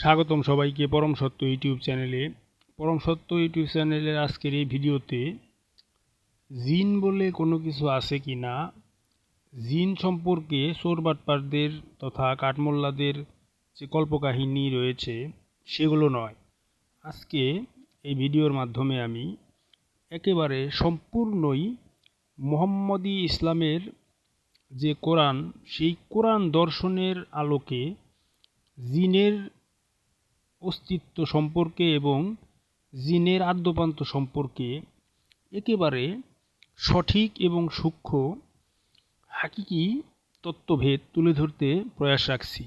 স্বাগতম সবাইকে পরম সত্য ইউটিউব চ্যানেলে। পরম সত্য ইউটিউব চ্যানেলের আজকের এই ভিডিওতে জিন বলে কোনো কিছু আছে কি না, জিন সম্পর্কে চোরবাটপারদের তথা কাঠমোল্লাদের যে কল্পকাহিনী রয়েছে সেগুলো নয়। আজকে এই ভিডিওর মাধ্যমে আমি একেবারে সম্পূর্ণই মোহাম্মদী ইসলামের যে কোরআন, সেই কোরআন দর্শনের আলোকে জিনের অস্তিত্ব সম্পর্কে এবং জিনের আদ্যপান্ত সম্পর্কে একেবারে সঠিক এবং সূক্ষ্ম হাকিকি তত্ত্বভেদ তুলে ধরতে প্রয়াস রাখছি।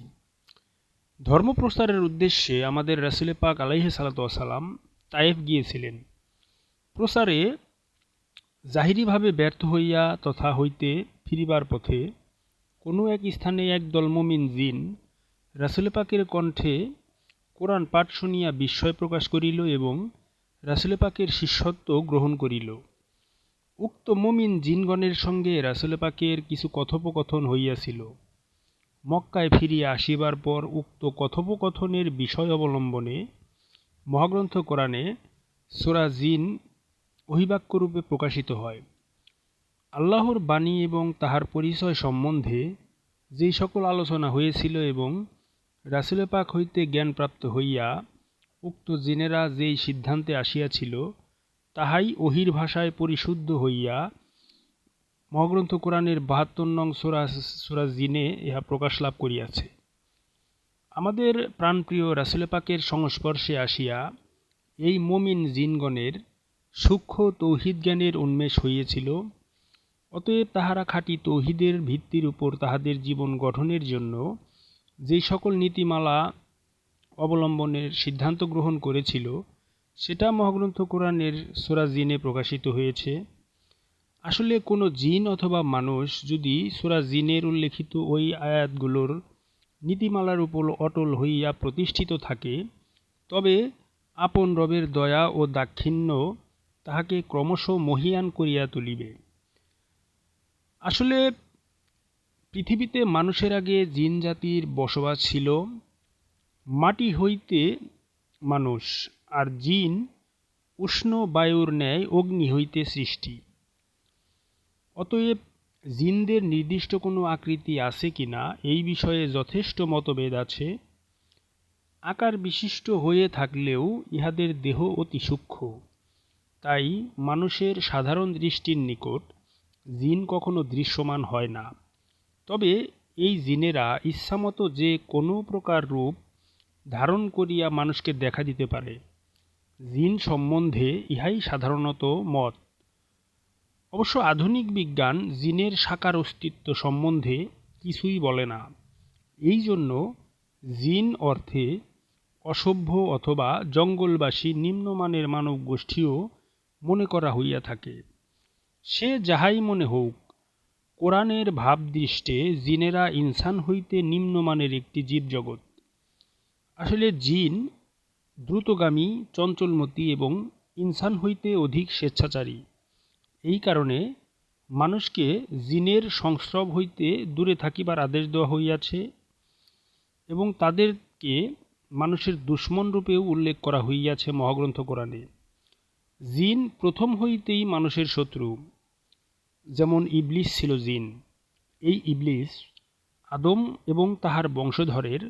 ধর্ম প্রচারের উদ্দেশ্যে আমাদের রাসুলে পাক আলাইহে সালাতাম তায়েফ গিয়েছিলেন। প্রচারে জাহিরিভাবে ব্যর্থ হইয়া তথা হইতে ফিরিবার পথে কোনো এক স্থানে এক মমিন জিন রাসুল পাকের কণ্ঠে কোরআন পাঠ শুনিয়া বিস্ময় প্রকাশ করিল এবং রাসুল পাকের শিষ্যত্ব গ্রহণ করিল। উক্ত মমিন জিনগণের সঙ্গে রাসুল পাকের কিছু কথোপকথন হইয়াছিল। মক্কায় ফিরিয়া আসিবার পর উক্ত কথোপকথনের বিষয় অবলম্বনে মহাগ্রন্থ কোরআনে সোরা জিন অহিবাক্যরূপে প্রকাশিত হয়। আল্লাহর বাণী এবং তাহার পরিচয় সম্বন্ধে যেই সকল আলোচনা হয়েছিল এবং রাসুলে পাক হইতে জ্ঞানপ্রাপ্ত হইয়া উক্ত জিনেরা যেই সিদ্ধান্তে আসিয়াছিল, তাহাই অহির ভাষায় পরিশুদ্ধ হইয়া মহাগ্রন্থ কোরআনের বাহাত্তর নং সোরা সোরা জিনে ইহা প্রকাশ লাভ করিয়াছে। আমাদের প্রাণপ্রিয় রাসুলে পাকের সংস্পর্শে আসিয়া এই মমিন জিনগণের সূক্ষ্ম তৌহিদ জ্ঞানের উন্মেষ হইয়াছিল, অতএব তাহারা খাঁটি তৌহিদের ভিত্তির উপর তাহাদের জীবন গঠনের জন্য যেই সকল নীতিমালা অবলম্বনের সিদ্ধান্ত গ্রহণ করেছিল, সেটা মহাগ্রন্থ কোরআনের সোরা জিনে প্রকাশিত হয়েছে। আসলে কোনো জিন অথবা মানুষ যদি সোরা জিনের উল্লেখিত ওই আয়াতগুলোর নীতিমালার উপর অটল হইয়া প্রতিষ্ঠিত থাকে, তবে আপন রবের দয়া ও দাক্ষিণ্য তাহাকে ক্রমশ মহিয়ান করিয়া তুলিবে। আসলে পৃথিবীতে মানুষের আগে জিন জাতির বসবাস ছিল, মাটি হইতে মানুষ আর জিন উষ্ণ বায়ুর ন্যায় অগ্নি হইতে সৃষ্টি। অতএব জিনদের নির্দিষ্ট কোনো আকৃতি আছে কি না এই বিষয়ে যথেষ্ট মতভেদ আছে। আকার বিশিষ্ট হয়ে থাকলেও ইহাদের দেহ অতি সূক্ষ্ম। তাই মানুষের সাধারণ দৃষ্টির নিকট জিন কখনো দৃশ্যমান হয় না। তবে এই জিনেরা ইচ্ছামতো যে কোনো প্রকার রূপ ধারণ করিয়া মানুষকে দেখা দিতে পারে। জিন সম্বন্ধে ইহাই সাধারণত মত। অবশ্য আধুনিক বিজ্ঞান জিনের সাকার অস্তিত্ব সম্বন্ধে কিছুই বলে না। এই জন্য জিন অর্থে অসভ্য অথবা জঙ্গলবাসী নিম্নমানের মানব গোষ্ঠীও মনে করা হইয়া থাকে। সে যাহাই মনে হোক কোরআনের ভাবদৃষ্টে জিনেরা ইনসান হইতে নিম্নমানের একটি জীবজগৎ। আসলে জিন দ্রুতগামী, চঞ্চলমতি এবং ইনসান হইতে অধিক স্বেচ্ছাচারী। এই কারণে মানুষকে জিনের সংস্রব হইতে দূরে থাকিবার আদেশ দেওয়া হইয়াছে এবং তাদেরকে মানুষের দুশ্মন রূপেও উল্লেখ করা হইয়াছে মহাগ্রন্থ কোরআনে। জিন প্রথম হইতেই মানুষের শত্রু। যেমন ইবলিস ছিল জিন। এই ইবলিস আদম এবং তাহার বংশধরের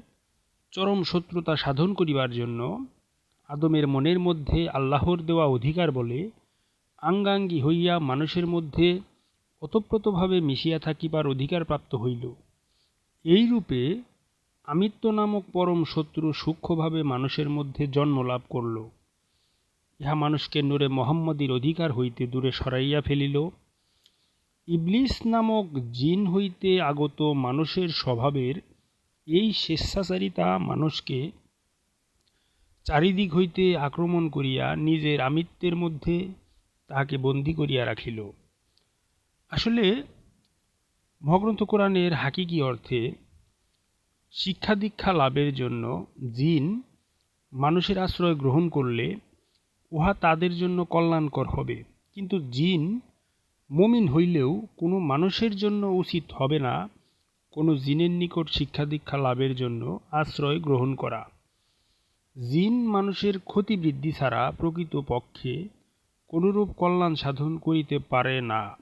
চরম শত্রুতা সাধন করিবার জন্য আদমের মনের মধ্যে আল্লাহর দেওয়া অধিকার বলে আঙ্গাঙ্গি হইয়া মানুষের মধ্যে ওতপ্রোতভাবে মিশিয়া থাকিবার অধিকার প্রাপ্ত হইল। এই রূপে আমিত্ব নামক পরম শত্রু সূক্ষ্মভাবে মানুষের মধ্যে জন্ম লাভ করল। ইহা মানুষকে নূরে মোহাম্মদীর অধিকার হইতে দূরে সরাইয়া ফেলিল। ইবলিস নামক জিন হইতে আগত মানুষের স্বভাবের এই স্বেচ্ছাচারিতা মানুষকে চারিদিক হইতে আক্রমণ করিয়া নিজের আমিত্বের মধ্যে তাহাকে বন্দী করিয়া রাখিল। আসলে মহাগ্রন্থ কোরআনের হাকিকি অর্থে শিক্ষা দীক্ষা লাভের জন্য জিন মানুষের আশ্রয় গ্রহণ করলে উহা তাদের জন্য কল্যাণকর হবে। কিন্তু জিন মমিন হইলেও কোনো মানুষের জন্য উচিত হবে না কোনো জিনের নিকট শিক্ষা দীক্ষা লাভের জন্য আশ্রয় গ্রহণ করা। জিন মানুষের ক্ষতি বৃদ্ধি ছাড়া প্রকৃত পক্ষে কোনরূপ কল্যাণ সাধন করিতে পারে না।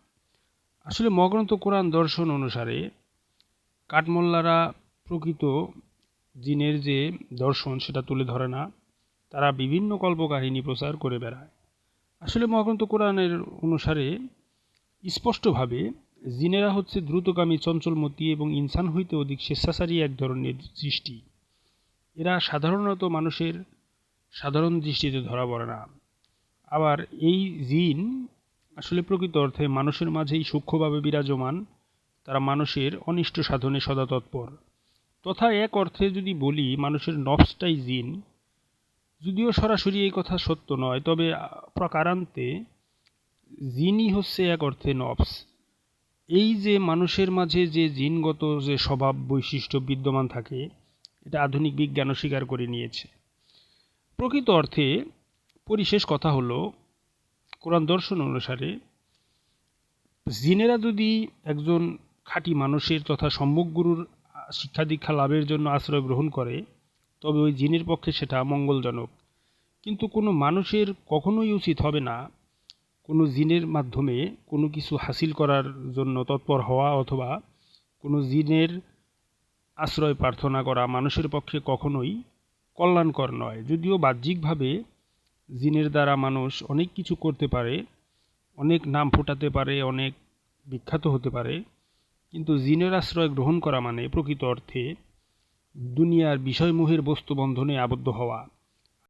আসলে মগ্রন্থ কোরআন দর্শন অনুসারে কাঠমোল্লারা প্রকৃত জিনের যে দর্শন সেটা তুলে ধরে না, তারা বিভিন্ন কল্পকাহিনী প্রচার করে বেড়ায়। আসলে মহাগ্রন্থ কোরআনের অনুসারে স্পষ্টভাবে, জিনেরা হচ্ছে দ্রুতগামী, চঞ্চলমতি এবং ইনসান হইতে অধিক স্বেচ্ছাচারী এক ধরনের সৃষ্টি এরা সাধারণত মানুষের সাধারণ দৃষ্টিতে ধরা পড়ে না। আবার এই জিন আসলে প্রকৃত অর্থে মানুষের মাঝেই সূক্ষ্মভাবে বিরাজমান, তারা মানুষের অনিষ্ট সাধনে সদা তৎপর। তথা এক অর্থে যদি বলি, মানুষের নফসটাই জিন। যদিও সরাসরি এই কথা সত্য নয়, তবে প্রকারান্তে জিনই হচ্ছে এক অর্থে নফস। এই যে মানুষের মাঝে যে জিনগত যে স্বভাব বৈশিষ্ট্য বিদ্যমান থাকে, এটা আধুনিক বিজ্ঞানও স্বীকার করে নিয়েছে। প্রকৃত অর্থে পরিশেষ কথা হলো, কোরআন দর্শন অনুসারে জিনেরা যদি একজন খাঁটি মানুষের তথা সম্মুখ গুরুর শিক্ষা দীক্ষা লাভের জন্য আশ্রয় গ্রহণ করে, তবে ওই জিনের পক্ষে সেটা মঙ্গলজনক। কিন্তু কোনো মানুষের কখনোই উচিত হবে না কোনো জিনের মাধ্যমে কোনো কিছু হাসিল করার জন্য তৎপর হওয়া অথবা কোনো জিনের আশ্রয় প্রার্থনা করা মানুষের পক্ষে কখনোই কল্যাণকর নয়। যদিও বাহ্যিকভাবে জিনের দ্বারা মানুষ অনেক কিছু করতে পারে, অনেক নাম ফোটাতে পারে, অনেক বিখ্যাত হতে পারে, কিন্তু জিনের আশ্রয় গ্রহণ করা মানে প্রকৃত অর্থে দুনিয়ার বিষয়মোহের বস্তু বন্ধনে আবদ্ধ হওয়া।